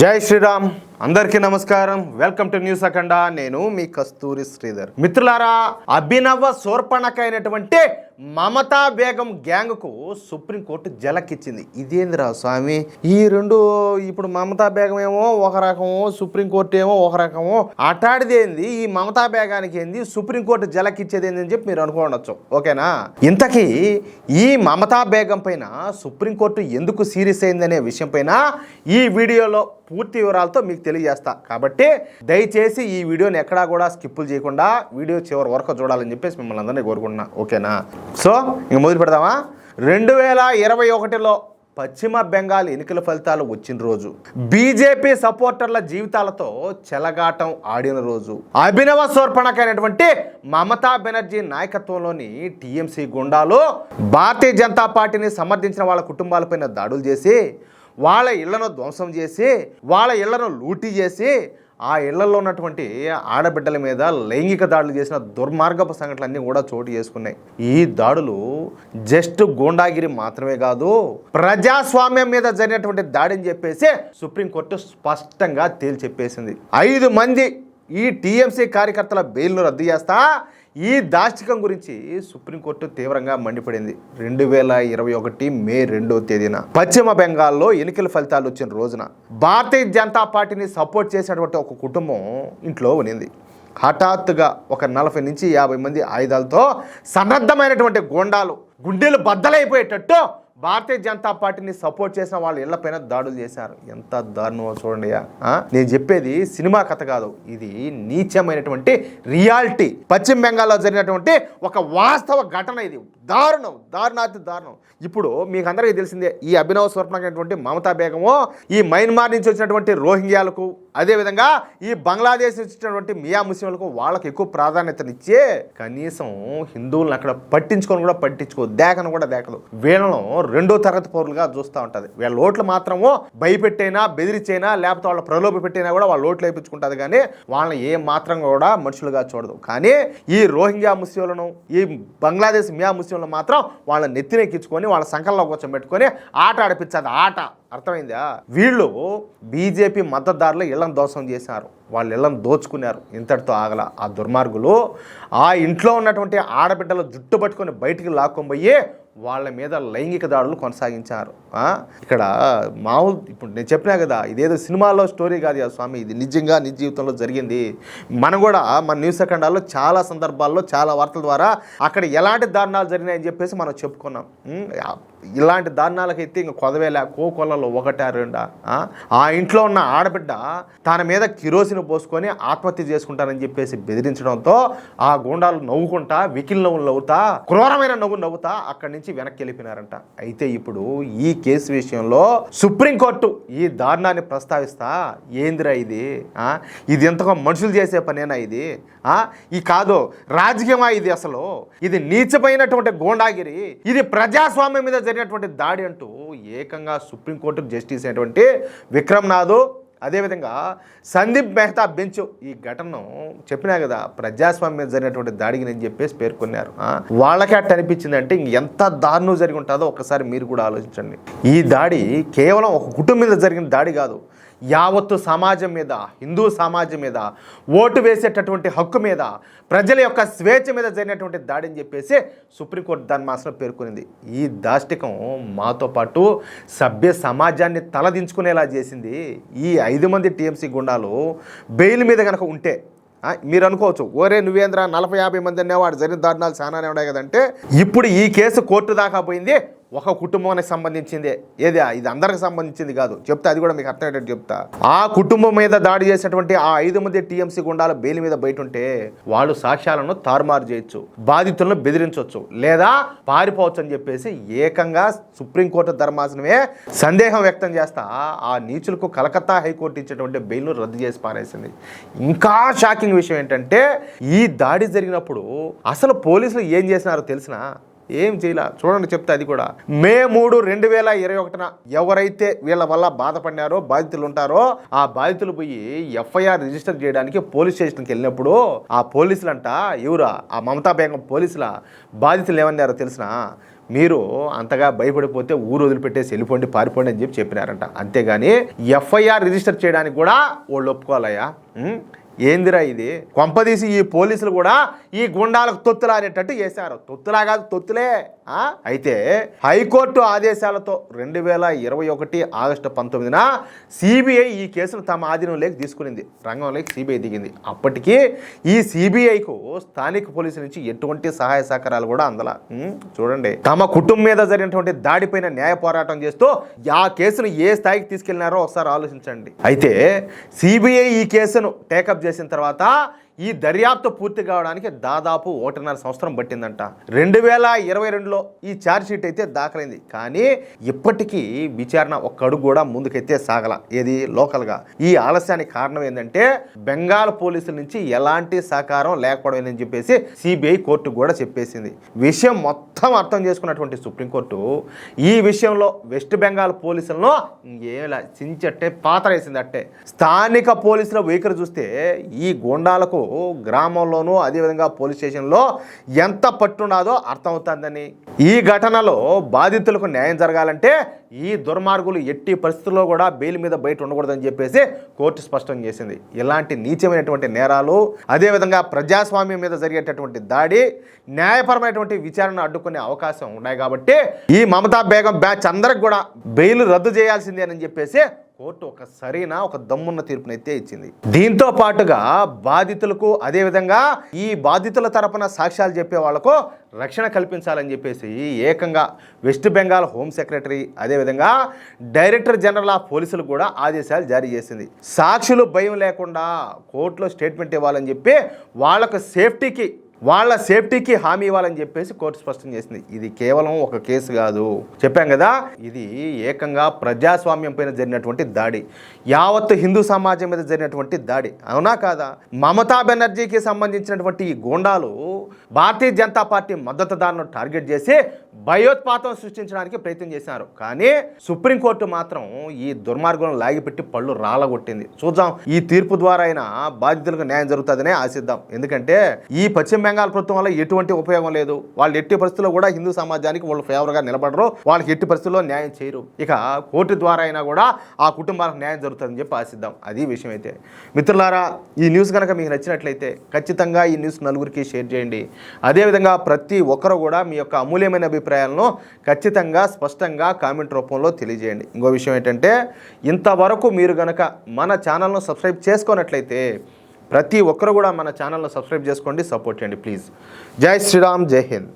జై శ్రీరామ్ అందరికీ నమస్కారం. వెల్కమ్ టు న్యూస్ అఖండ నేను మీ కస్తూరి శ్రీధర్. మిత్రులారా అభినవ శోర్పణకైనటువంటి మమతా బేగం గ్యాంగ్కు సుప్రీంకోర్టు జలకిచ్చింది. ఇదేందిరా స్వామి? ఈ రెండు ఇప్పుడు మమతా బేగం ఏమో ఒక రకము సుప్రీంకోర్టు ఏమో ఒక రకము. అటాడిదేంది ఈ మమతా బేగానికి ఏంది? సుప్రీంకోర్టు జలకిచ్చేది ఏంది అని చెప్పి మీరు అనుకోవచ్చు ఓకేనా? ఇంతకీ ఈ మమతా బేగం పైన సుప్రీంకోర్టు ఎందుకు సీరియస్ అయిందనే విషయం పైన ఈ వీడియోలో పూర్తి వివరాలతో మీకు తెలియజేస్తా. కాబట్టి దయచేసి ఈ వీడియోని ఎక్కడా కూడా స్కిప్పులు చేయకుండా వీడియో చివరి వరకు చూడాలని చెప్పేసి మిమ్మల్ని అందరినీ కోరుకుంటున్నా. ఓకేనా? సో ఇంక మొదలు పెడదామా? రెండు వేల ఇరవై ఒకటిలో పశ్చిమ బెంగాల్ ఎన్నికల ఫలితాలు వచ్చిన రోజు బీజేపీ సపోర్టర్ల జీవితాలతో చెలగాటం ఆడిన రోజు అభినవ శోర్పణకైనటువంటి మమతా బెనర్జీ నాయకత్వంలోని టీఎంసీ గుండాలు భారతీయ జనతా పార్టీని సమర్థించిన వాళ్ళ కుటుంబాలపైన దాడులు చేసి వాళ్ళ ఇళ్ళను ధ్వంసం చేసి వాళ్ళ ఇళ్ళను లూటీ చేసి ఆ ఇళ్ళలో ఉన్నటువంటి ఆడబిడ్డల మీద లైంగిక దాడులు చేసిన దుర్మార్గపు సంఘటనలన్నీ కూడా చోటు చేసుకున్నాయి. ఈ దాడులు జస్ట్ గూండాగిరి మాత్రమే కాదు ప్రజాస్వామ్యం మీద జరిగినటువంటి దాడిని చెప్పేసి సుప్రీంకోర్టు స్పష్టంగా తేల్చెప్పేసింది ఐదు మంది ఈ టీఎంసీ కార్యకర్తల బెయిల్ను రద్దు చేస్తా ఈ దాష్టికం గురించి సుప్రీంకోర్టు తీవ్రంగా మండిపడింది. రెండు వేల ఇరవై ఒకటి మే రెండో తేదీన పశ్చిమ బెంగాల్లో ఎన్నికల ఫలితాలు వచ్చిన రోజున భారతీయ జనతా పార్టీని సపోర్ట్ చేసినటువంటి ఒక కుటుంబం ఇంట్లో ఉనింది హఠాత్తుగా ఒక నలభై నుంచి యాభై మంది ఆయుధాలతో సన్నద్ధమైనటువంటి గోండాలు గుండెలు బద్దలైపోయేటట్టు భారతీయ జనతా పార్టీని సపోర్ట్ చేసిన వాళ్ళు ఇళ్ళపైన దాడులు చేశారు. ఎంత దారుణమో చూడండి నేను చెప్పేది సినిమా కథ కాదు. ఇది నీచమైనటువంటి రియాలిటీ. పశ్చిమ బెంగాల్లో జరిగినటువంటి ఒక వాస్తవ ఘటన ఇది. దారుణం. దారుణాతి దారుణం. ఇప్పుడు మీకు అందరికీ తెలిసిందే ఈ అభినవ స్వర్ణమైనటువంటి మమతా బేగము ఈ మయన్మార్ నుంచి వచ్చినటువంటి రోహింగ్యాలకు అదేవిధంగా ఈ బంగ్లాదేశ్ నుంచి వచ్చినటువంటి మియా ముస్లింలకు వాళ్ళకి ఎక్కువ ప్రాధాన్యతనిచ్చే కనీసం హిందువులను అక్కడ పట్టించుకొని కూడా పట్టించుకో దేకను కూడా దేకదు. వీళ్ళను రెండో తరగతి పౌరులుగా చూస్తూ ఉంటుంది. వీళ్ళ ఓట్లు మాత్రము భయపెట్టైనా బెదిరిచైనా లేకపోతే వాళ్ళ ప్రలోభ పెట్టైనా కూడా వాళ్ళ ఓట్లు వేయించుకుంటుంది కానీ వాళ్ళని ఏ మాత్రం కూడా మనుషులుగా చూడదు. కానీ ఈ రోహింగ్యా ముస్లింలను ఈ బంగ్లాదేశ్ మియా ముస్లింలను మాత్రం వాళ్ళ నెత్తినెక్కించుకొని వాళ్ళ సంకల్లో కూర్చోబెట్టుకొని ఆట ఆడిపించదు ఆట. అర్థమైందా? వీళ్ళు బీజేపీ మద్దతుదారులు ఇళ్ళను దోషం చేశారు. వాళ్ళ ఇళ్ళను దోచుకున్నారు. ఇంతటితో ఆగల ఆ దుర్మార్గులు ఆ ఇంట్లో ఉన్నటువంటి ఆడబిడ్డలు జుట్టు పట్టుకొని బయటికి లాక్కొని పోయి వాళ్ళ మీద లైంగిక దాడులు కొనసాగించారు. ఇక్కడ మామూలు ఇప్పుడు నేను చెప్పినా కదా ఇదేదో సినిమాలో స్టోరీ కాదు కదా స్వామి ఇది నిజంగా నిజ జీవితంలో జరిగింది. మనం కూడా మన న్యూస్ అఖండాల్లో చాలా సందర్భాల్లో చాలా వార్తల ద్వారా అక్కడ ఎలాంటి దారుణాలు జరిగినాయని చెప్పేసి మనం చెప్పుకున్నాం. ఇలాంటి దారుణాలకైతే ఇంక కొదవేలా కోకొల్లలో ఒకటా రెండా ఆ? ఇంట్లో ఉన్న ఆడబిడ్డ తన మీద కిరోసిన్ పోసుకొని ఆత్మహత్య చేసుకుంటానని చెప్పేసి బెదిరించడంతో ఆ గూండాలు నవ్వుకుంటా వికిల్ నవ్వులు నవ్వుతా క్రూరమైన నవ్వు నవ్వుతా అక్కడి నుంచి వెనక్కి వెళ్ళిపోయినారంట అయితే ఇప్పుడు ఈ కేసు విషయంలో సుప్రీంకోర్టు ఈ దారుణాన్ని ప్రస్తావిస్తా ఏందిరా ఇది ఆ? ఇది ఎంతగా మనుషులు చేసే పనేనా ఇది ఆ? ఈ కాదు రాజకీయమా ఇది అసలు ఇది నీచమైనటువంటి గోండాగిరి ఇది ప్రజాస్వామ్యం మీద జరిగినటువంటి దాడి అంటూ ఏకంగా సుప్రీంకోర్టు జస్టిస్ అయినటువంటి విక్రమ్ నాథు అదేవిధంగా సందీప్ మెహతా బెంచ్ ఈ ఘటనను చెప్పినా కదా ప్రజాస్వామ్యం మీద జరిగినటువంటి దాడికి నేను చెప్పేసి పేర్కొన్నారు. వాళ్ళకే అట్ట అనిపించిందంటే ఎంత దారుణం జరిగి ఉంటుందో ఒకసారి మీరు కూడా ఆలోచించండి. ఈ దాడి కేవలం ఒక కుటుంబం మీద జరిగిన దాడి కాదు యావత్తు సమాజం మీద హిందూ సమాజం మీద ఓటు వేసేటటువంటి హక్కు మీద ప్రజల యొక్క స్వేచ్ఛ మీద జరిగినటువంటి దాడి అని చెప్పేసి సుప్రీంకోర్టు ధర్మాసనం పేర్కొనింది. ఈ దాష్టికం మాతో పాటు సభ్య సమాజాన్ని తలదించుకునేలా చేసింది. ఈ ఐదు మంది టీఎంసీ గుండాలు బెయిల్ మీద కనుక ఉంటే మీరు అనుకోవచ్చు ఓరే నువ్వేంద్ర నలభై యాభై మంది అనేవాడు జరిగిన దారుణాలు చాలానే ఉన్నాయి కదంటే ఇప్పుడు ఈ కేసు కోర్టు దాకా పోయింది ఒక కుటుంబానికి సంబంధించిందే. ఏది ఇది అందరికి సంబంధించింది కాదు. చెప్తా అది కూడా మీకు అర్థమయ్యేటట్టు చెప్తా. ఆ కుటుంబం మీద దాడి చేసినటువంటి ఆ ఐదు మంది టీఎంసీ గుండాల బెయిల్ మీద బయట ఉంటే వాళ్ళు సాక్ష్యాలను తారుమారు చేయొచ్చు బాధితులను బెదిరించవచ్చు లేదా పారిపోవచ్చు అని చెప్పేసి ఏకంగా సుప్రీంకోర్టు ధర్మాసనమే సందేహం వ్యక్తం చేస్తా. ఆ నీచులకు కలకత్తా హైకోర్టు ఇచ్చేటువంటి బెయిల్ను రద్దు చేసి పారేసింది. ఇంకా షాకింగ్ విషయం ఏంటంటే ఈ దాడి జరిగినప్పుడు అసలు పోలీసులు ఏం చేసినారో తెలిసినా ఏం చేయలే? చూడండి చెప్తే అది కూడా. మే మూడు రెండు వేల ఇరవై ఒకటిన ఎవరైతే వీళ్ళ వల్ల బాధపడినారో బాధితులు ఉంటారో ఆ బాధితులు పోయి ఎఫ్ఐఆర్ రిజిస్టర్ చేయడానికి పోలీస్ స్టేషన్కి వెళ్ళినప్పుడు ఆ పోలీసులంట ఎవరా? ఆ మమతా బేగం పోలీసుల? బాధితులు ఏమన్నారో తెలిసిన? మీరు అంతగా భయపడిపోతే ఊరు వదిలిపెట్టేసి వెళ్ళిపోండి పారిపోండి అని చెప్పి చెప్పినారంట. అంతేగాని ఎఫ్ఐఆర్ రిజిస్టర్ చేయడానికి కూడా వాళ్ళు ఒప్పుకోవాలయ్యా. ఏందిరా ఇది? కొంపదీసి ఈ పోలీసులు కూడా ఈ గుండాలకు తొత్తులా అనేటట్టు చేశారు. తొత్తులా కాదు తొత్తులే. అయితే హైకోర్టు ఆదేశాలతో రెండు వేల ఇరవై ఒకటి ఆగస్టు పంతొమ్మిదిన సిబిఐ ఈ కేసును తమ ఆధీనంలోకి తీసుకునింది. రంగంలోకి సిబిఐ దిగింది. అప్పటికీ ఈ సిబిఐకు స్థానిక పోలీసుల నుంచి ఎటువంటి సహాయ సహకారాలు కూడా అందల. చూడండి. తమ కుటుంబం మీద జరిగినటువంటి దాడిపైన న్యాయ పోరాటం చేస్తూ ఆ కేసును ఏ స్థాయికి తీసుకెళ్ళినారో ఒకసారి ఆలోచించండి. అయితే సిబిఐ ఈ కేసును టేకప్ చేసిన తర్వాత ఈ దర్యాప్తు పూర్తి కావడానికి దాదాపు ఒకటిన్నర సంవత్సరం పట్టిందంట. రెండు వేల ఇరవై రెండులో ఈ ఛార్జ్షీట్ అయితే దాఖలైంది. కానీ ఇప్పటికీ విచారణ ఒక్క అడుగు కూడా ముందుకైతే సాగల. ఏది? లోకల్గా. ఈ ఆలస్యానికి కారణం ఏంటంటే బెంగాల్ పోలీసుల నుంచి ఎలాంటి సహకారం లేకపోవడం చెప్పేసి సిబిఐ కోర్టు కూడా చెప్పేసింది. విషయం మొత్తం అర్థం చేసుకున్నటువంటి సుప్రీంకోర్టు ఈ విషయంలో వెస్ట్ బెంగాల్ పోలీసులను ఇంకేలా చించట్టే పాత్ర వేసింది అట్టే. స్థానిక పోలీసుల వైఖరి చూస్తే ఈ గోండాలకు గ్రామంలోనూ అదేవిధంగా పోలీస్ స్టేషన్లో ఎంత పట్టున్నాదో అర్థమవుతుందని. ఈ ఘటనలో బాధితులకు న్యాయం జరగాలంటే ఈ దుర్మార్గులు ఎట్టి పరిస్థితుల్లో కూడా బెయిల్ మీద బయట ఉండకూడదని చెప్పేసి కోర్టు స్పష్టం చేసింది. ఇలాంటి నీచమైనటువంటి నేరాలు అదేవిధంగా ప్రజాస్వామ్యం మీద జరిగేటటువంటి దాడి న్యాయపరమైనటువంటి విచారణ అడ్డుకునే అవకాశం ఉన్నాయి కాబట్టి ఈ మమతా బేగం బ్యాచ్ అందరికి కూడా బెయిల్ రద్దు చేయాల్సిందేనని చెప్పేసి కోర్టు ఒక సరైన ఒక దమ్మున్న తీర్పునైతే ఇచ్చింది. దీంతో పాటుగా బాధితులకు అదేవిధంగా ఈ బాధితుల తరపున సాక్ష్యాలు చెప్పే వాళ్ళకు రక్షణ కల్పించాలని చెప్పేసి ఏకంగా వెస్ట్ బెంగాల్ హోమ్ సెక్రటరీ అదేవిధంగా డైరెక్టర్ జనరల్ ఆఫ్ పోలీసులు కూడా ఆదేశాలు జారీ చేసింది. సాక్షులు భయం లేకుండా కోర్టులో స్టేట్మెంట్ ఇవ్వాలని చెప్పి వాళ్ళకు సేఫ్టీకి వాళ్ళ సేఫ్టీకి హామీ ఇవ్వాలని చెప్పేసి కోర్టు స్పష్టం చేసింది. ఇది కేవలం ఒక కేసు కాదు. చెప్పాం కదా ఇది ఏకంగా ప్రజాస్వామ్యం పైన జరిగినటువంటి దాడి. యావత్ హిందూ సమాజం మీద జరిగినటువంటి దాడి. అవునా కాదా? మమతా బెనర్జీకి సంబంధించినటువంటి ఈ గూండాలు భారతీయ జనతా పార్టీ మద్దతుదారులను టార్గెట్ చేసి భయోత్పాతం సృష్టించడానికి ప్రయత్నం చేశారు. కానీ సుప్రీంకోర్టు మాత్రం ఈ దుర్మార్గం లాగిపెట్టి పళ్ళు రాలగొట్టింది. చూద్దాం ఈ తీర్పు ద్వారా అయినా బాధితులకు న్యాయం జరుగుతుందనే ఆశిద్దాం. ఎందుకంటే ఈ పశ్చిమ బెంగాల్ ప్రభుత్వం వల్ల ఎటువంటి ఉపయోగం లేదు. వాళ్ళు ఎట్టి పరిస్థితుల్లో కూడా హిందూ సమాజానికి వాళ్ళు ఫేవర్గా నిలబడరు. వాళ్ళకి ఎట్టి పరిస్థితుల్లో న్యాయం చేయరు. ఇక కోర్టు ద్వారా అయినా కూడా ఆ కుటుంబాలకు న్యాయం జరుగుతుందని చెప్పి ఆశిద్దాం. అది విషయం అయితే. మిత్రులారా ఈ న్యూస్ కనుక మీకు నచ్చినట్లయితే ఖచ్చితంగా ఈ న్యూస్ నలుగురికి షేర్ చేయండి. అదేవిధంగా ప్రతి ఒక్కరు కూడా మీ యొక్క అమూల్యమైన అభిప్రాయాలను ఖచ్చితంగా స్పష్టంగా కామెంట్ రూపంలో తెలియజేయండి. ఇంకో విషయం ఏంటంటే ఇంతవరకు మీరు గనక మన ఛానల్ను సబ్స్క్రైబ్ చేసుకున్నట్లయితే ప్రతి ఒక్కరు కూడా మన ఛానల్ను సబ్స్క్రైబ్ చేసుకోండి సపోర్ట్ చేయండి ప్లీజ్. జై శ్రీరామ్ జై హింద్.